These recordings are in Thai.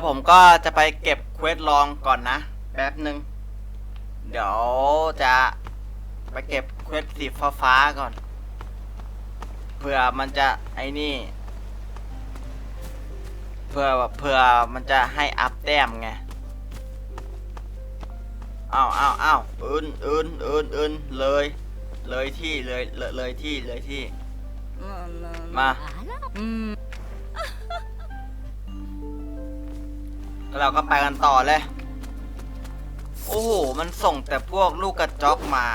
มาเดี๋ยวผมก็จะไปเก็บเควสลองก่อนนะ แป๊บหนึ่งเดี๋ยวจะไปเก็บเควสสีฟ้าฟ้าๆก่อน เผื่อมันจะไอ้นี่ เผื่อเผื่อมันจะให้อัพแต้มไงอ้าวอ้าวอ้าวอื่นอื่นอื่นอื่นเลย เลยที่เลยเลยเลยที่เลยที่ มาうん เราก็ไปกันต่อเลย โอ้โห มันส่งแต่พวกลูกกระจอกมา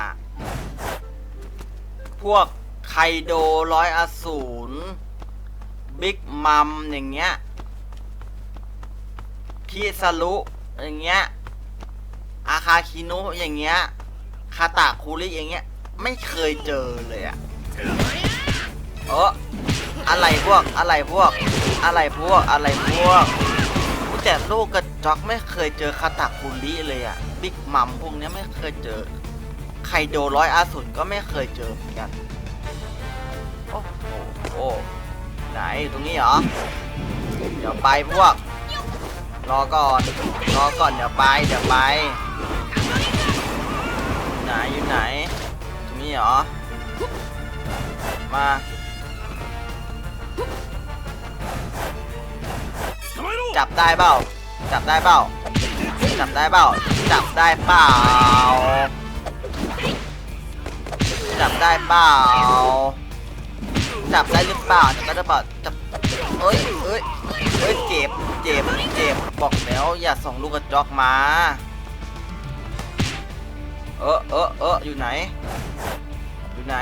พวกไคโดร้อยอสูรบิ๊กมัมอย่างเงี้ยคิสรุอย่างเงี้ย อาคาคินุอย่างเงี้ย คาตาคุริอย่างเงี้ย ไม่เคยเจอเลยอะเอออะไรพวก อะไรพวก อะไรพวก อะไรพวก แต่ลูกกระจอกไม่เคยเจอคาตาคุริเลยอะบิ๊กมัมพวกนี้ไม่เคยเจอไคโดร้อยอาสุนก็ไม่เคยเจอเหมือนกัน โอ้โหโอ้ไหนตรงนี้เหรอ เดี๋ยวไปพวก รอก่อน รอก่อนเดี๋ยวไปเดี๋ยวไปไหนอยู่ไหน ตรงนี้เหรอ มา จับได้เปล่า จับได้เปล่า จับได้เปล่า จับได้เปล่า จับได้เปล่า จับได้หรือเปล่าจับได้หรือเปล่าจับเอ้ยเอ้ยเอ้ยเจ็บ เจ็บ เจ็บ บอกแล้วอย่าส่งลูกกระจอกมา เออเออเอออยู่ไหน อยู่ไหน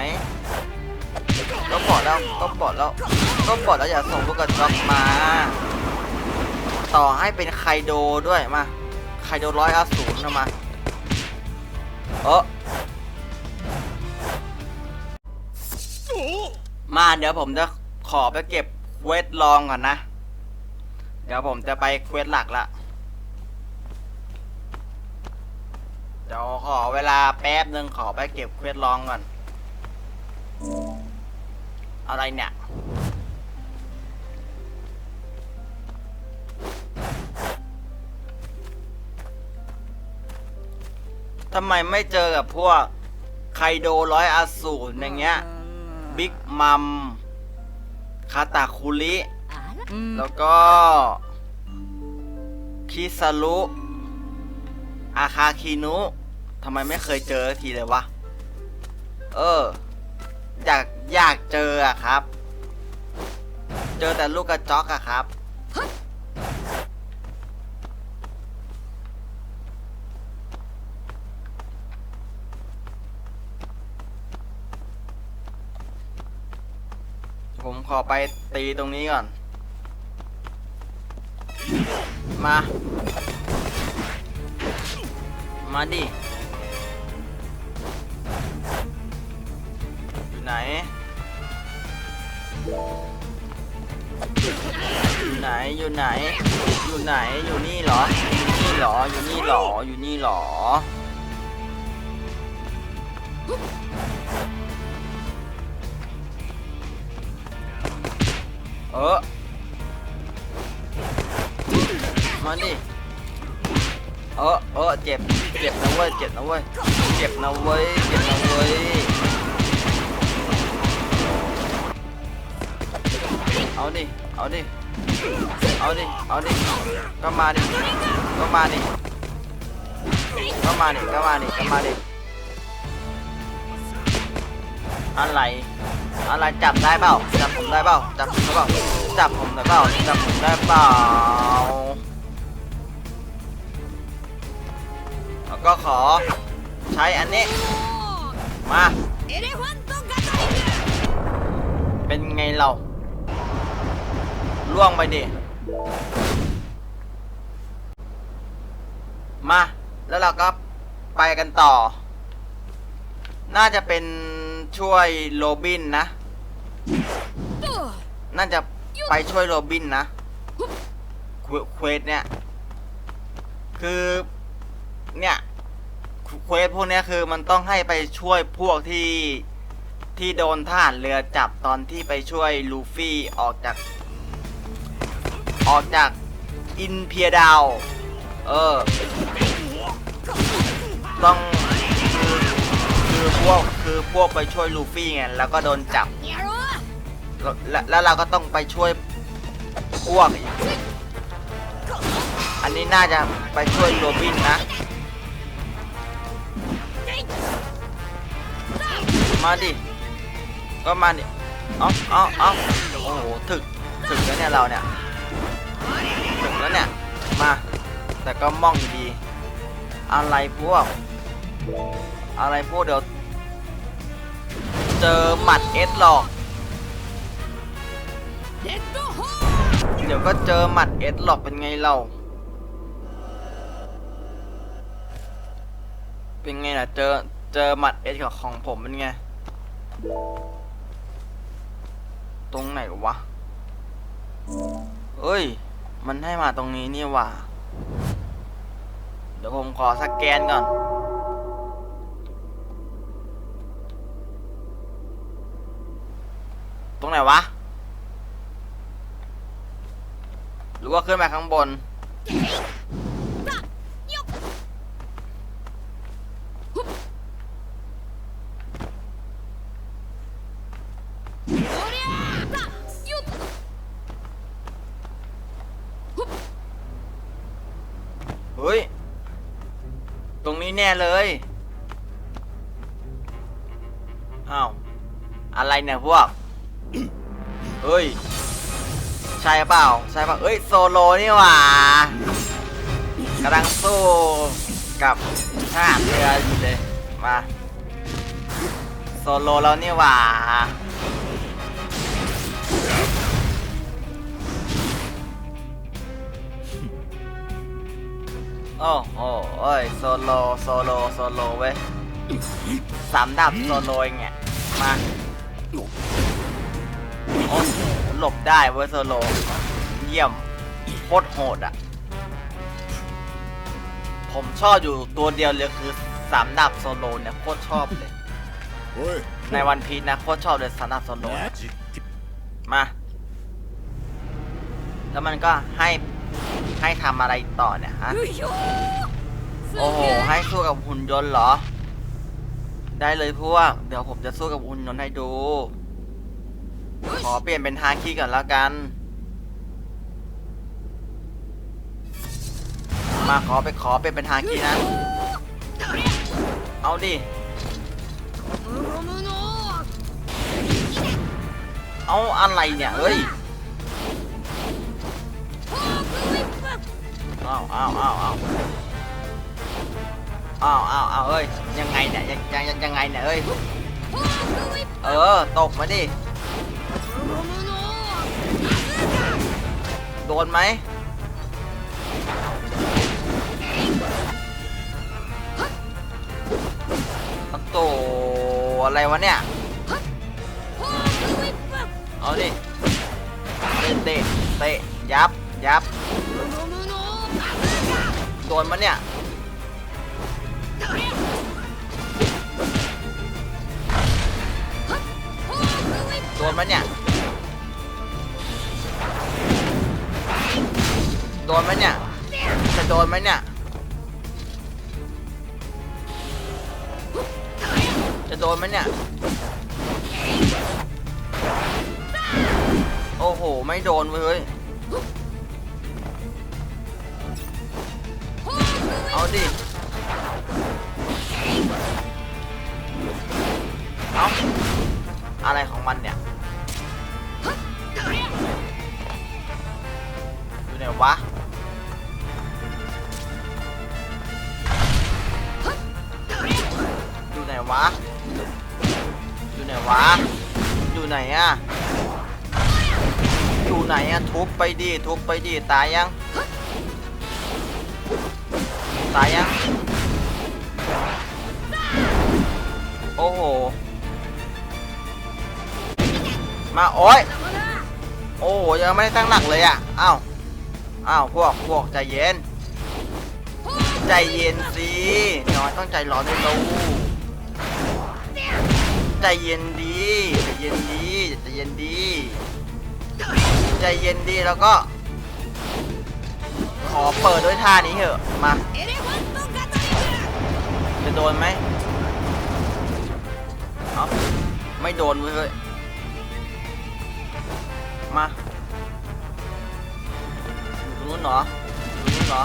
ก็บอกแล้ว ก็บอกแล้ว ก็บอกแล้วอย่าส่งลูกกระจอกมา ต่อให้เป็นไคโดด้วยมาไคโดร้อยอาสูรนะมาเออมาเดี๋ยวผมจะขอไปเก็บเควสลองก่อนนะ เดี๋ยวผมจะไปเควสหลักละเดี๋ยวขอเวลาแป๊บหนึ่งขอไปเก็บเควสลองก่อน อะไรเนี่ย ทำไมไม่เจอกับพวกไคโดร้อยอาสูรอย่างเงี้ย บิ๊กมัม คาตาคุริうんแล้วก็ คิซารุ อาคาคินุ ทำไมไม่เคยเจอทีเลยวะ เออ อยากอยากเจออะครับ เจอแต่ลูกกระจอกอะครับ อไปตีตรงนี้ก่อน มา มาดิอยู่ไหนอยู่ไหน อยู่ไหน อยู่ไหน อยู่นี่เหรอ อยู่นี่เหรอ อยู่นี่เหรอ อยู่นี่เหรอ เออ มาดิเออเออเจ็บ เจ็บนะเว้ย เจ็บนะเว้ย เจ็บนะเว้ย เจ็บนะเว้ย เอาดิ เอาดิ เอาดิ เอาดิ ก็มาดิ ก็มาดิ ก็มาดิ ก็มาดิ ก็มาดิ อะไร อะไรจับได้เปล่าจับผมได้เปล่าจับผมได้เปล่าจับผมได้เปล่าจับผมได้เปล่าแล้วก็ขอใช้อันนี้มาเป็นไงเราล่วงไปดิมาแล้วเราก็ไปกันต่อ น่าจะเป็นช่วยโรบินนะ น่าจะไปช่วยโรบินนะเควสเนี่ย คือเนี่ยเควสพวกเนี้ยคือมันต้องให้ไปช่วยพวกที่ที่โดนทหารเรือจับตอนที่ไปช่วยลูฟี่ออกจาก ออกจากอินเพียดาว เออ ต้อง คือพวกคือพวกไปช่วยลูฟี่ไงแล้วก็โดนจับแล้วแล้วเราก็ต้องไปช่วยพวกอันนี้น่าจะไปช่วยโรบินนะมาดิก็มาดิเอาเอาเอาโอ้โหถึกถึกแล้วเนี่ยเราเนี่ยถึกแล้วเนี่ยมาแต่ก็มองดีอะไรพวก อะไรพูดเดี๋ยว เจอหมัดเอสหลอก เดี๋ยวก็เจอหมัดเอสหลอกเป็นไงเรา เป็นไงล่ะ เจอเจอหมัดเอสของผมเป็นไง ตรงไหนวะ เอ้ย มันให้มาตรงนี้นี่ว่า เดี๋ยวผมขอสแกนก่อน ตรงไหนวะ หรือว่าขึ้นไปข้างบน เฮ้ย ตรงนี้แน่เลย อ้าว อะไรเนี่ยพวก เฮ้ย ใช่เปล่า ใช่เปล่าเอ้ย โซโลนี่หว่ากำลังสู้กับทหารเรืออยู่เลย มา โซโลแล้วนี่หว่าโอ้โหเอ้ย โซโล โซโล โซโลเว้ยสามดับโซโลเองเนี่ยมา โอ้หลบได้เวอร์โซโล เยี่ยมโคตรโหดอะ ผมชอบอยู่ตัวเดียวเลยคือสามดาบโซโลเนี่ยโคตรชอบเลย ในวันพีชนะโคตรชอบเลยสามดาบโซโล มา แล้วมันก็ให้ให้ทำอะไรต่อเนี่ยฮะ โอ้โห ให้สู้กับหุ่นยนต์เหรอ ได้เลยพวก เดี๋ยวผมจะสู้กับหุ่นยนต์ให้ดู ขอเปลี่ยนเป็นฮาคิก่อนแล้วกัน มาขอไปขอเปลี่ยนเป็นฮาคินะ เอาดิ เอาอะไรเนี่ยเฮ้ยอ้อ้าวอ้าวอ้าวอ้าวอ้าวอ้าวเอ้ยยังไงเนี่ยยังยังยังไงเนี่ยเอ้ยเออตกมาดิ โดนไหมตัวอะไรวะเนี่ย เอาดิ เตะ เตะ ยับ ยับ โดนมันเนี่ยโดนมันเนี่ย โดนไหมเนี่ย จะโดนไหมเนี่ย จะโดนไหมเนี่ย โอ้โห ไม่โดนเลยเอาดิ เอาอะไรของมันเนี่ยอยู่ไหนวะ วะ อยู่ไหนวะ อยู่ไหนอะอยู่ไหนอะทุบไปดิทุบไปดิตายยัง ตายยัง โอ้โห มาโอ้ยโอ้โหยังไม่ได้ตั้งหลักเลยอะอ้าวอ้าวพวกพวกใจเย็น ใจเย็นสิน้อยต้องใจร้อนด้วยลู ใจเย็นดีใจเย็นดีใจเย็นดีใจเย็นดีแล้วก็ ขอเปิดด้วยท่านี้เถอะมา จะโดนไหมเอไม่โดนเว้ยมาอยู่ตรงนู้นเหรอตรงนู้นเหรอ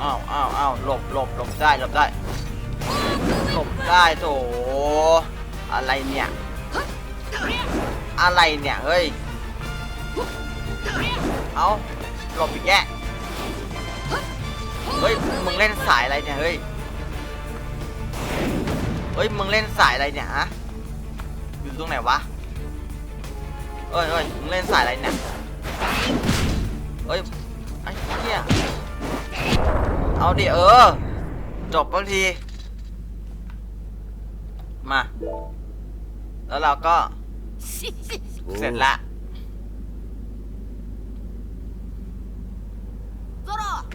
อ้าวอ้าวอ้าวหลบหลบหลบได้หลบได้หลบได้โถอะไรเนี่ย อะไรเนี่ย เฮ้ย เอาหลบอีกแกเฮ้ย มึงเล่นสายอะไรเนี่ย เฮ้ย เฮ้ย มึงเล่นสายอะไรเนี่ยฮะ อยู่ตรงไหนวะเฮ้ยเฮ้ยมึงเล่นสายอะไรเนี่ยเฮ้ย ไอ้เหี้ยเอาดิเออ จบแล้วที มา แล้วเราก็ เสร็จละ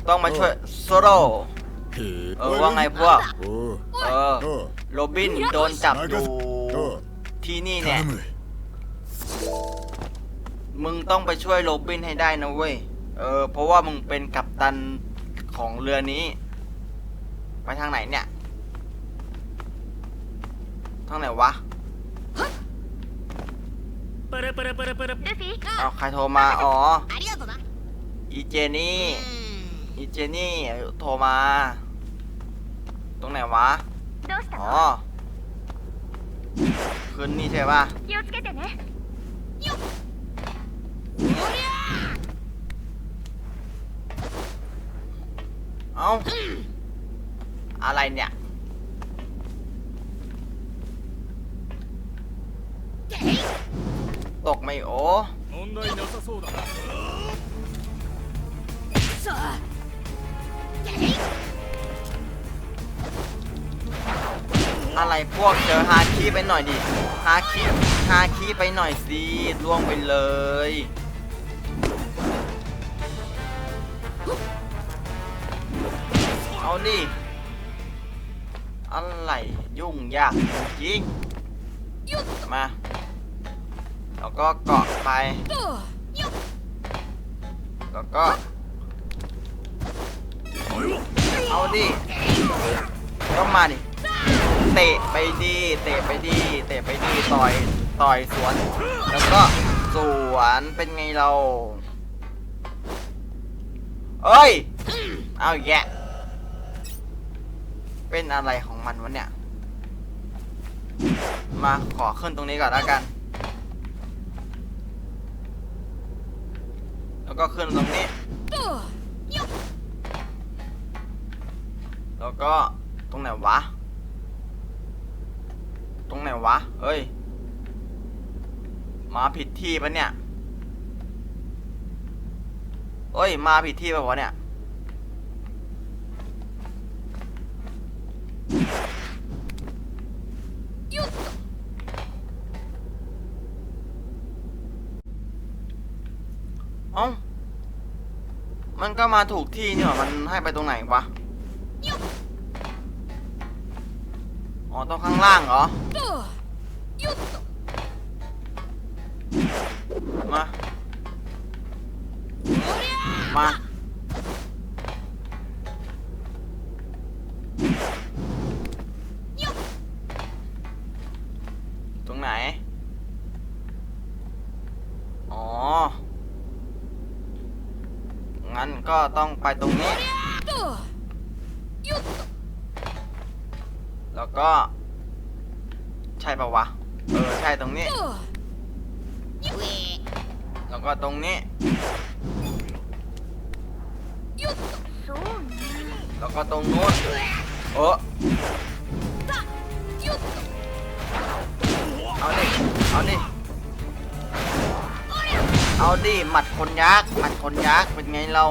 ต้องมาช่วยโซโรเออว่าไงพวก เออ โรบินโดนจับอยู่ที่นี่เนี่ย มึงต้องไปช่วยโรบินให้ได้นะเว้ย เออ เพราะว่ามึงเป็นกัปตันของเรือนี้ ไปทางไหนเนี่ย ทางไหนวะ ルフィ เอาใครโทรมา อ๋อ ありがとな อีเจนี่ う อีเจนี่โทรมา ตรงไหนวะ どうした อ๋อ คืนนี้ใช่ปะ 気をつけてねよっお เอาอะไรเนี่ยตกไม่โออะไรพวกเจอฮาคีไปหน่อยดิฮาคีฮาคีไปหน่อยสิล่วงไปเลย เอาดิอะไรยุ่งยากจริงมาแล้วก็เกาะไปแล้วก็เอาดิก็มาดิเตะไปดีเตะไปดีเตะไปดีต่อยต่อยสวน แล้วก็สวนเป็นไงเราเอ้ยเอาอีกแยะ เป็นอะไรของมันวะเนี่ย มาขอขึ้นตรงนี้ก่อนแล้วกัน แล้วก็ขึ้นตรงนี้ แล้วก็ตรงไหนวะ ตรงไหนวะเฮ้ย มาผิดที่ปะเนี่ยเอ้ย มาผิดที่ปะวะเนี่ย เอ้า มันก็มาถูกที่นี่หว่ามันให้ไปตรงไหนวะ อ๋อต้องข้างล่างเหรอ มา มา ตรงไหน อ๋อ งั้น ก็ต้องไปตรงนี้ แล้วก็ ใช่ปะวะ เออ ใช่ตรงนี้ แล้วก็ตรงนี้ แล้วก็ตรงโน้นเออเอาดิ เอาดิ เอาดิ หมัดคนยักษ์ หมัดคนยักษ์ เป็นไงเรา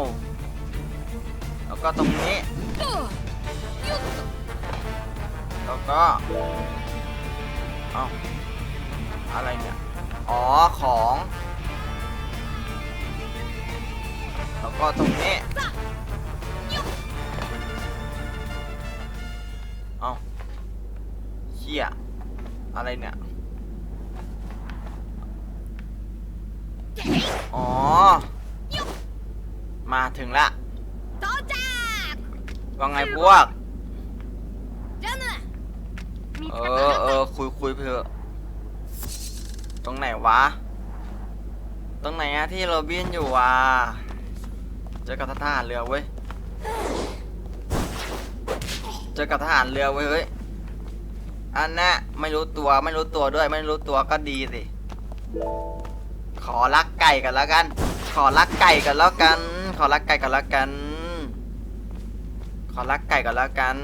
แล้วก็ตรงนี้ แล้วก็เอาอะไรเนี่ย อ๋อ ของ แล้วก็ตรงนี้เอาเชี่ยอะไรเนี่ย อ๋อ มาถึงละ 到着 ว่าไงพวก ジャム見つ เอ か อ った เออคุยคุยไปเถอะตรงไหนวะ ตรงไหนอะที่โรบินอยู่วะเจอกับทหารเรือเว้ย เจอกับทหารเรือเว้ยเฮ้ย อันน่ะไม่รู้ตัวไม่รู้ตัวด้วย ไม่รู้ตัวก็ดีสิ ขอลักไก่กันแล้วกัน ขอลักไก่กันแล้วกัน ขอลักไก่กันแล้วกัน ขอลักไก่กันแล้วกัน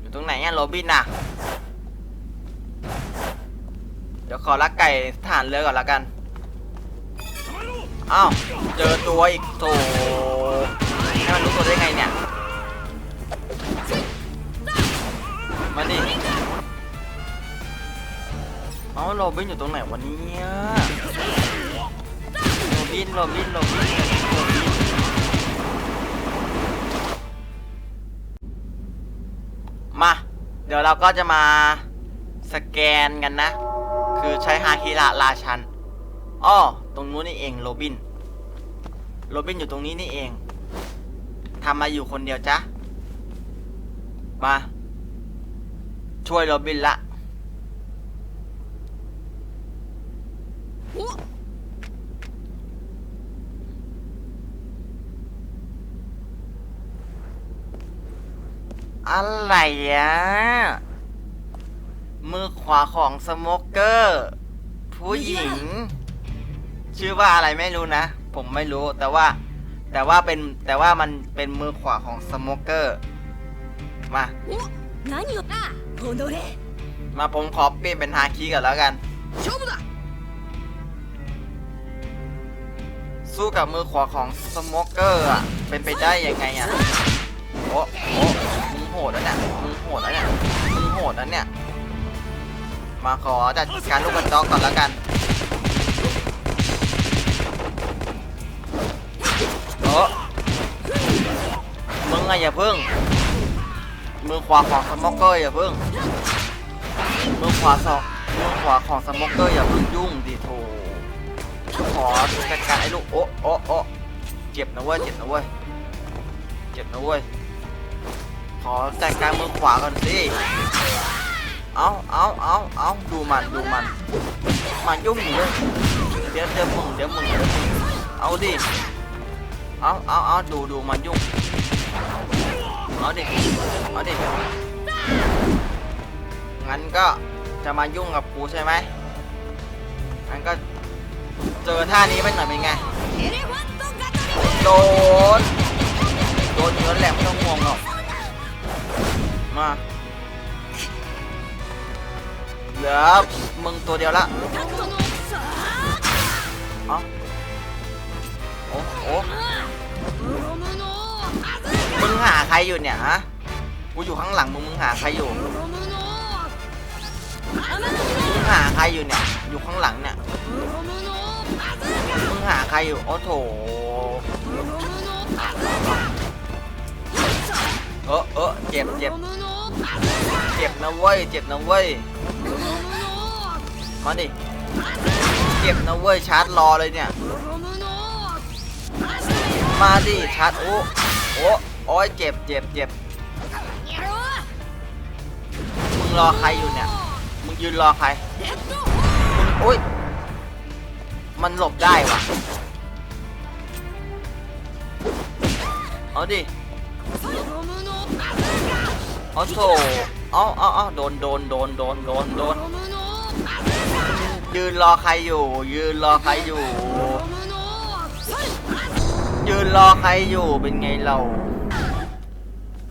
อยู่ตรงไหนอะโรบินอะเดี๋ยวขอลักไก่ทหารเรือก่อนแล้วกัน อ้าว เจอตัวอีกโถให้มันรู้ตัวได้ไงเนี่ย มาดิเอ้าโรบินอยู่ตรงไหนวันนี้โรบินโรบินโรบินโรบิน เดี๋ยวเราก็จะมาสแกนกันนะ คือใช้ฮาคิระราชันอ้อตรงนู้นนี่เองโรบิน โรบินอยู่ตรงนี้นี่เองทำมาอยู่คนเดียวจ้ะ มา ช่วยโรบินละ อะไรอะ มือขวาของสโมกเกอร์ ผู้หญิง ชื่อว่าอะไรไม่รู้นะ ผมไม่รู้แต่ว่า แต่ว่าเป็นแต่ว่ามันเป็นมือขวาของสโมกเกอร์ มามาผมขอเปลี่ยนเป็นฮาคิก่อนแล้วกันสู้กับมือขวาของสโมกเกอร์อะ เป็นไปได้ยังไงอะ โอ้โอ้ ดแล้วเนี่ยมึงโหดแล้วเนี่ยมึงโหดแล้วเนี่ย มาขอจัดการลูกกระจอกก่อนแล้วกันโอ้มึงอะอย่าพึ่ง มือขวาของสโมกเกอร์อย่าพึ่ง มือขวาสองมือขวาของสโมกเกอร์อย่าพึ่งยุ่งดิโถขอจัดการไอ้ลูกโอ้โอ้โอ้เจ็บนะเว้ยเจ็บนะเว้ยเจ็บนะเว้ย ขอแตกการมือขวาก่อนสิเอาเอาเอาเอาดูมันดูมันมายุ่งอยู่เลยเดี๋ยวเดี๋ยวเดี๋ยวมึงเดี๋ยวมึงเอาดิเอาเอาเอาดูดูมันยุ่งเอาดิเอาดิงั้นก็จะมายุ่งกับกูใช่ไหมงั้นก็เจอท่านี้ไปหน่อยเป็นไงโดนโดนเยอะแหละไม่ต้องห่วงหรอก มเหลือมึงตัวเดียวละเอาโอ้โหมึงหาใครอยู่เนี่ยฮะกูอยู่ข้างหลังมึงมึงหาใครอยู่มึงหาใครอยู่เนี่ยอยู่ข้างหลังเนี่ยมึงหาใครอยู่โอ้โถ เออเออเจ็บเจ็บเจ็บนะเว้ยเจ็บนะเว้ยมาดิเจ็บนะเว้ยชาร์จรอเลยเนี่ย มาดิชาร์จโอ้โอ้โอ้ยเจ็บเจ็บเจ็บมึงรอใครอยู่เนี่ยมึงยืนรอใครมึงโอ้ยมันหลบได้วะเอาดิ เอาโถเอาเอาอาโดนโดนโดนโดนโดนโดนยืนรอใครอยู่ ยืนรอใครอยู่ ยืนรอใครอยู่เป็นไงเรา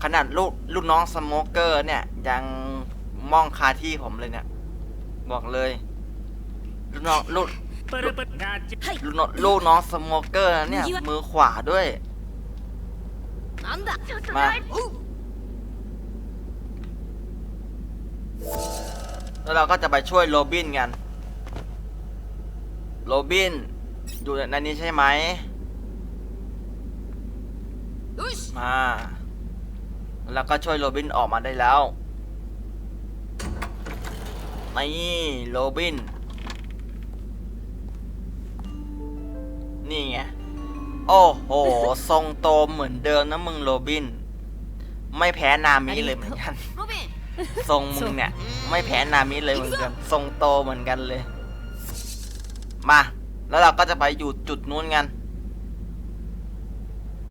ขนาดลูกลูกน้องสโมกเกอร์เนี่ย ยังมองคาที่ผมเลยเนี่ย บอกเลยลูกน้องลูกลูกน้องสโมกเกอร์เนี่ยมือขวาด้วย มาแล้วเราก็จะไปช่วยโรบินกัน โรบิน อยู่ในนี้ใช่ไหม มา แล้วก็ช่วยโรบินออกมาได้แล้ว นี่โรบิน นี่ไง โอ้โห ทรงโตเหมือนเดิมนะมึงโรบิน ไม่แพ้นามิเลยเหมือนกัน ロビン ทรงมึงเนี่ย ไม่แพ้นามิเลยเหมือนกัน ทรงโตเหมือนกันเลย มา แล้วเราก็จะไปอยู่จุดนู้นกัน